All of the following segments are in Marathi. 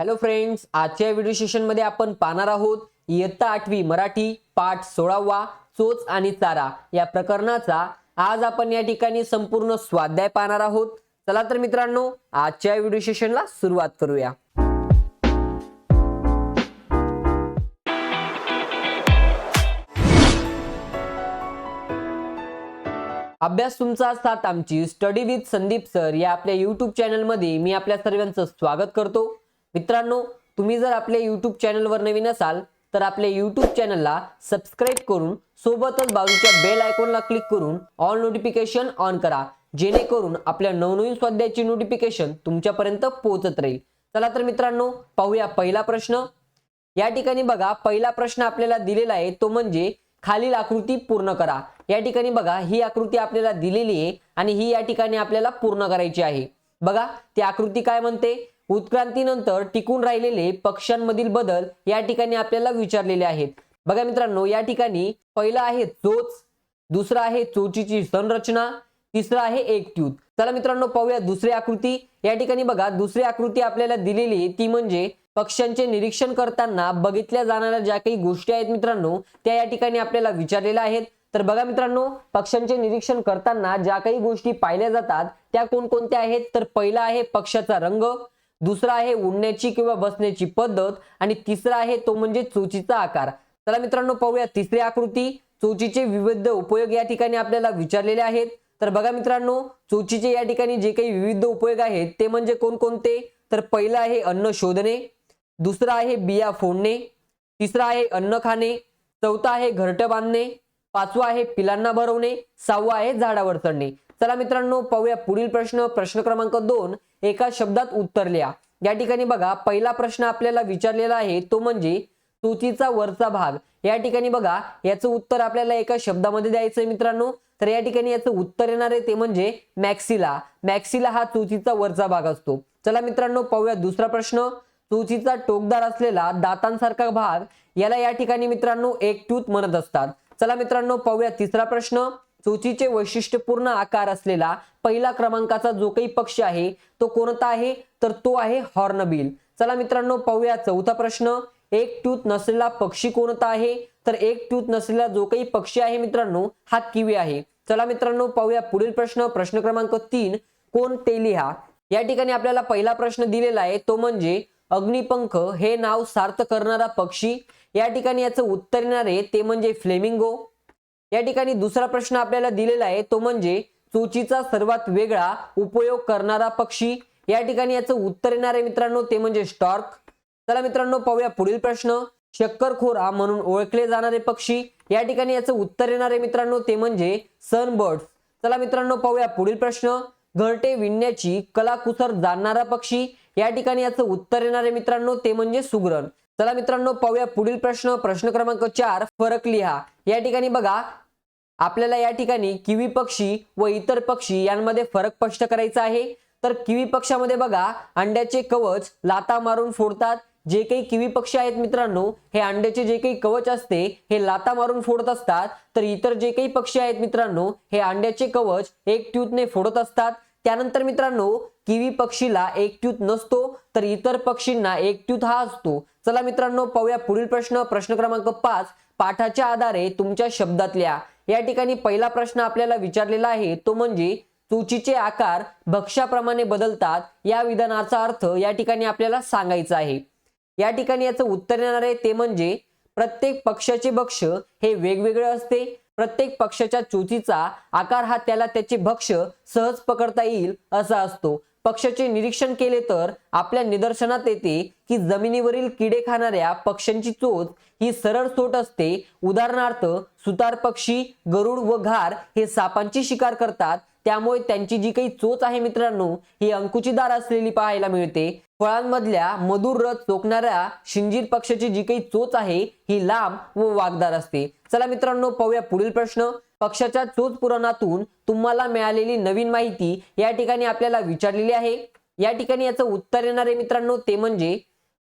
हॅलो फ्रेंड्स आजच्या व्हिडिओ सेशनमध्ये आपण पाहणार आहोत इयत्ता आठवी मराठी पाठ सोळावा चोच आणि चारा या प्रकरणाचा. आज आपण या ठिकाणी संपूर्ण स्वाध्याय पाहणार आहोत. चला तर मित्रांनो आजच्या व्हिडिओ सेशनला सुरुवात करूया. अभ्यास तुमचा साथ आमची. स्टडी विथ संदीप सर या आपल्या युट्यूब चॅनलमध्ये मी आपल्या सर्वांचं स्वागत करतो. मित्रांनो तुम्ही जर आपल्या यूट्यूब चॅनलवर नवीन असाल तर आपल्या यूट्यूब चॅनलला सबस्क्राईब करून सोबतच बाजूच्या बेल आयकॉनला क्लिक करून ऑल नोटिफिकेशन ऑन करा. जेणेकरून आपल्या नवनवीन स्वाध्यायाची नोटिफिकेशन तुमच्यापर्यंत पोहोचत राहील. चला तर मित्रांनो पाहूया पहिला प्रश्न. या ठिकाणी बघा पहिला प्रश्न आपल्याला दिलेला आहे तो म्हणजे खालील आकृती पूर्ण करा. या ठिकाणी बघा ही आकृती आपल्याला दिलेली आहे आणि ही या ठिकाणी आपल्याला पूर्ण करायची आहे. बघा ती आकृती काय म्हणते? उत्क्रांतीनंतर टिकून राहिलेले पक्ष्यांमधील बदल या ठिकाणी आपल्याला विचारलेले आहेत. बघा मित्रांनो या ठिकाणी पहिलं आहे चोच दुसरं आहे चोचीची संरचना तिसरं आहे एकट्यूत चला मित्रांनो पाहूया दुसरी आकृती. या ठिकाणी बघा दुसरी आकृती आपल्याला दिलेली आहे ती म्हणजे पक्ष्यांचे निरीक्षण करताना बघितल्या जाणाऱ्या ज्या काही गोष्टी आहेत मित्रांनो त्या या ठिकाणी आपल्याला विचारलेल्या आहेत. तर बघा मित्रांनो पक्ष्यांचे निरीक्षण करताना ज्या काही गोष्टी पाहिल्या जातात त्या कोणकोणत्या आहेत? तर पहिला आहे पक्षाचा रंग दुसरा आहे उडण्याची किंवा बसण्याची पद्धत आणि तिसरा आहे तो म्हणजे चोचीचा आकार. चला मित्रांनो पाहूया तिसरी आकृती. चोचीचे विविध उपयोग या ठिकाणी आपल्याला विचारलेले आहेत. तर बघा मित्रांनो चोचीचे या ठिकाणी जे काही विविध उपयोग आहेत ते म्हणजे कोणकोणते? तर पहिलं आहे अन्न शोधणे. दुसरं आहे बिया फोडणे. तिसरं आहे अन्न खाणे. चौथा आहे घरटं बांधणे. पाचवा आहे पिलांना भरवणे. सहावा आहे झाडावर चढणे. चला मित्रांनो पाहूया पुढील प्रश्न. प्रश्न क्रमांक दोन एका शब्दात उत्तर लिहा. या ठिकाणी बघा पहिला प्रश्न आपल्याला विचारलेला आहे तो म्हणजे तुतीचा वरचा भाग. या ठिकाणी बघा याचं उत्तर आपल्याला एका शब्दामध्ये द्यायचंय मित्रांनो. तर या ठिकाणी याचं उत्तर येणार आहे ते म्हणजे मॅक्सिला. मॅक्सिला हा तुतीचा वरचा भाग असतो. चला मित्रांनो पाहूया दुसरा प्रश्न. तुतीचा टोकदार असलेला दातांसारखा भाग याला या ठिकाणी मित्रांनो एक टूथ म्हणत असतात. चला मित्रांनो पाहूया तिसरा प्रश्न. चोचीचे वैशिष्ट्यपूर्ण आकार असलेला पहिला क्रमांकाचा जो काही पक्षी आहे तो कोणता आहे? तर तो आहे हॉर्नबिल. चला मित्रांनो पाहूया चौथा प्रश्न. एक टूथ नसलेला पक्षी कोणता आहे? तर एक टूथ नसलेला जो काही पक्षी आहे मित्रांनो हा किवी आहे. चला मित्रांनो पाहूया पुढील प्रश्न. प्रश्न क्रमांक तीन कोण ते लिहा या ठिकाणी आपल्याला पहिला प्रश्न दिलेला आहे तो म्हणजे अग्निपंख. हे नाव सार्थ करणारा पक्षी. या ठिकाणी याचं उत्तर येणार आहे ते म्हणजे फ्लेमिंगो. या ठिकाणी दुसरा प्रश्न आपल्याला दिलेला आहे तो म्हणजे चोचीचा सर्वात वेगळा उपयोग करणारा पक्षी. या ठिकाणी याचं उत्तर येणार आहे मित्रांनो ते म्हणजे स्टॉर्क. चला मित्रांनो पाहूया पुढील प्रश्न. शक्करखोरा म्हणून ओळखले जाणारे पक्षी. या ठिकाणी याचं उत्तर येणार आहे मित्रांनो ते म्हणजे सनबर्ड्स. चला मित्रांनो पाहूया पुढील प्रश्न. घरटे विणण्याची कलाकुसर जाणणारा पक्षी. या ठिकाणी याचं उत्तर येणार आहे मित्रांनो ते म्हणजे सुगरण. चला मित्रांनो पाहूया पुढील प्रश्न. प्रश्न क्रमांक चार फरक लिहा. या ठिकाणी बघा आपल्याला या ठिकाणी किवी पक्षी व इतर पक्षी यांमध्ये फरक स्पष्ट करायचा आहे. तर किवी पक्षामध्ये बघा अंड्याचे कवच लाता मारून फोडतात. जे काही किवी पक्षी आहेत मित्रांनो हे अंड्याचे जे काही कवच असते हे लाता मारून फोडत असतात. तर इतर जे काही पक्षी आहेत मित्रांनो हे अंड्याचे कवच एक ट्यूथने फोडत असतात. त्यानंतर मित्रांनो किवी पक्षीला एक ट्यूथ नसतो तर इतर पक्षींना एक ट्यूथ हा असतो. चला मित्रांनो पाहूया पुढील प्रश्न. प्रश्न क्रमांक पाच पाठाच्या आधारे तुमच्या शब्दातल्या. या ठिकाणी पहिला प्रश्न आपल्याला विचारलेला आहे तो म्हणजे चोचीचे आकार भक्ष्याप्रमाणे बदलतात या विधानाचा अर्थ या ठिकाणी आपल्याला सांगायचा आहे. या ठिकाणी याचं उत्तर येणार आहे ते म्हणजे प्रत्येक पक्षाचे भक्ष हे वेगवेगळे असते. प्रत्येक पक्षाच्या चोचीचा आकार हा त्याला त्याचे भक्ष सहज पकडता येईल असा असतो. पक्षाचे निरीक्षण केले तर आपल्या निदर्शनात येते की जमिनीवरील किडे खाणाऱ्या पक्ष्यांची चोच ही सरळ सोट असते. उदाहरणार्थ सुतार पक्षी गरुड व घार हे सापांची शिकार करतात. त्यामुळे त्यांची जी काही चोच आहे मित्रांनो ही अंकुचीदार असलेली पाहायला मिळते. फळांमधल्या मधुर रस चोखणाऱ्या शिंजीर पक्षाची जी काही चोच आहे ही लांब व वागदार असते. चला मित्रांनो पाहूया पुढील प्रश्न. पक्षाच्या चोच पुराणातून तुम्हाला मिळालेली नवीन माहिती या ठिकाणी आपल्याला विचारलेली आहे. या ठिकाणी याचं उत्तर येणार आहे मित्रांनो ते म्हणजे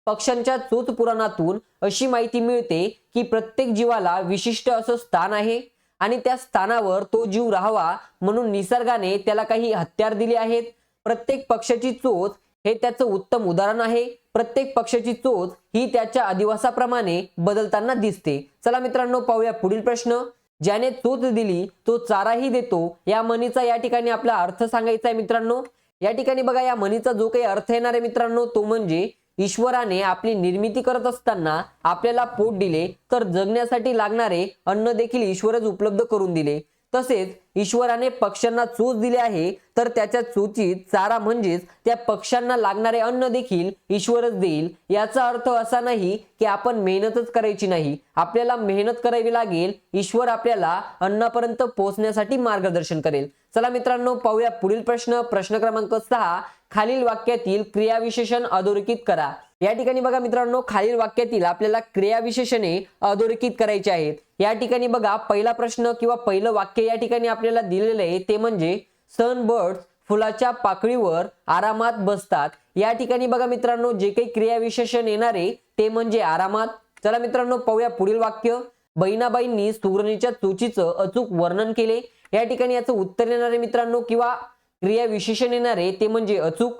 पक्ष्यांच्या चोच पुराणातून अशी माहिती मिळते की प्रत्येक जीवाला विशिष्ट असं स्थान आहे आणि त्या स्थानावर तो जीव राहावा म्हणून निसर्गाने त्याला काही हत्यार दिले आहेत. प्रत्येक पक्षाची चोच हे त्याचं उत्तम उदाहरण आहे. प्रत्येक पक्षाची चोच ही त्याच्या अधिवासाप्रमाणे बदलताना दिसते. चला मित्रांनो पाहूया पुढील प्रश्न. ज्याने चोच दिली तो चाराही देतो. या म्हणीचा या ठिकाणी आपला अर्थ सांगायचा आहे मित्रांनो. या ठिकाणी बघा या म्हणीचा जो काही अर्थ येणार आहे मित्रांनो तो म्हणजे ईश्वराने आपली निर्मिती करत असताना आपल्याला पोट दिले तर जगण्यासाठी लागणारे अन्न देखील ईश्वरच उपलब्ध करून दिले. तसेच ईश्वराने पक्ष्यांना चूच दिली आहे तर त्याच्या चूचीत चारा म्हणजेच त्या पक्ष्यांना लागणारे अन्न देखील ईश्वरच देईल. याचा अर्थ असा नाही की आपण मेहनतच करायची नाही. आपल्याला मेहनत करावी लागेल. ईश्वर आपल्याला अन्नापर्यंत पोहोचण्यासाठी मार्गदर्शन करेल. चला मित्रांनो पाहूया पुढील प्रश्न. प्रश्न क्रमांक सहा खालील वाक्यातील क्रियाविशेषण अधोरेखित करा. या ठिकाणी बघा मित्रांनो खालील वाक्यातील आपल्याला क्रियाविशेषणे अधोरेखित करायचे आहेत. या ठिकाणी बघा पहिला प्रश्न किंवा पहिलं वाक्य या ठिकाणी आपल्याला दिलेलं आहे ते म्हणजे सनबर्ड्स फुलाच्या पाकळीवर आरामात बसतात. या ठिकाणी बघा मित्रांनो जे काही क्रियाविशेषण येणारे ते म्हणजे आरामात. चला मित्रांनो पाहूया पुढील वाक्य. बहिणाबाईंनी सुवर्णीच्या चोचीचं अचूक वर्णन केले. या ठिकाणी याचं उत्तर येणारे मित्रांनो किंवा क्रियाविशेषण येणारे ते म्हणजे अचूक.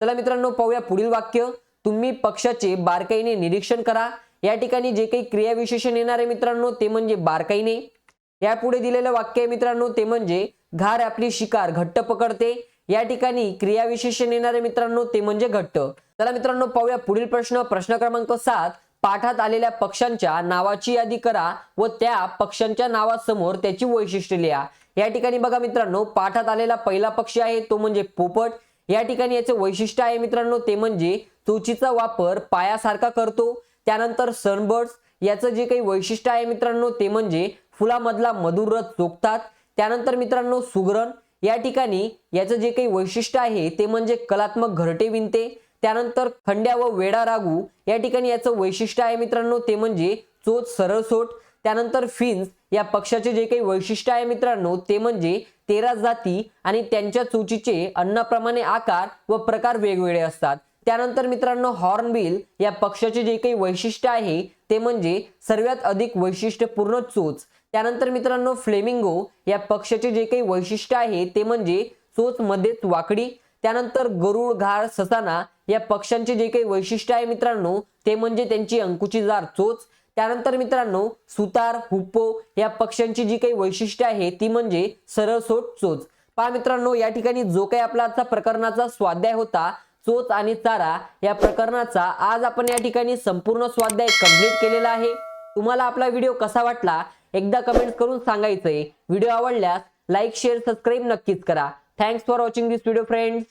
चला मित्रांनो पाहूया पुढील वाक्य. तुम्ही पक्षाचे बारकाईने निरीक्षण करा. या ठिकाणी जे काही क्रियाविशेषण येणार येणारे मित्रांनो ते म्हणजे बारकाईने. यापुढे दिलेलं वाक्य आहे मित्रांनो ते म्हणजे घार आपली शिकार घट्ट पकडते. या ठिकाणी क्रियाविशेषण येणारे मित्रांनो ते म्हणजे घट्ट. चला मित्रांनो पाहूया पुढील प्रश्न. प्रश्न क्रमांक सात पाठात आलेल्या पक्षांच्या नावाची यादी करा व त्या पक्षांच्या नावासमोर त्याची वैशिष्ट्ये लिहा. या ठिकाणी बघा मित्रांनो पाठात आलेला पहिला पक्षी आहे तो म्हणजे पोपट. या ठिकाणी याचे वैशिष्ट्य आहे मित्रांनो ते म्हणजे चोचीचा वापर पायासारखा करतो. त्यानंतर सनबर्ड्स याचं जे काही वैशिष्ट्य आहे मित्रांनो ते म्हणजे फुलामधला मधुर रस चोखतात त्यानंतर मित्रांनो सुगरण. या ठिकाणी याचं जे काही वैशिष्ट्य आहे ते म्हणजे कलात्मक घरटे विणते. त्यानंतर खंड्या व वेडा रागू. या ठिकाणी याचं वैशिष्ट्य आहे मित्रांनो ते म्हणजे चोच सरळसोट त्यानंतर फिन्स या पक्षाचे जे काही वैशिष्ट्य आहे मित्रांनो ते म्हणजे तेरा जाती आणि त्यांच्या चोचीचे अन्नाप्रमाणे आकार व प्रकार वेगवेगळे असतात. त्यानंतर मित्रांनो हॉर्नबिल या पक्षाचे जे काही वैशिष्ट्य आहे ते म्हणजे सर्वात अधिक वैशिष्ट्यपूर्ण चोच. त्यानंतर मित्रांनो फ्लेमिंगो या पक्षाचे जे काही वैशिष्ट्य आहे ते म्हणजे चोच मध्येच वाकडी. त्यानंतर गरुड घाळ ससाना या पक्ष्यांचे जे काही वैशिष्ट्य आहे मित्रांनो ते म्हणजे त्यांची अंकुचीदार चोच. त्यानंतर मित्रांनो सुतार हुप्पो या पक्ष्यांची जी काही वैशिष्ट्य आहे ती म्हणजे सरळसोट चोच. पहा मित्रांनो या ठिकाणी जो काही आपला आजचा प्रकरणाचा स्वाध्याय होता चोच आणि चारा या प्रकरणाचा आज आपण या ठिकाणी संपूर्ण स्वाध्याय कंप्लीट केलेला आहे. तुम्हाला आपला व्हिडिओ कसा वाटला एकदा कमेंट करून सांगायचंय. व्हिडिओ आवडल्यास लाईक शेअर सबस्क्राईब नक्कीच करा. Thanks for watching this video friends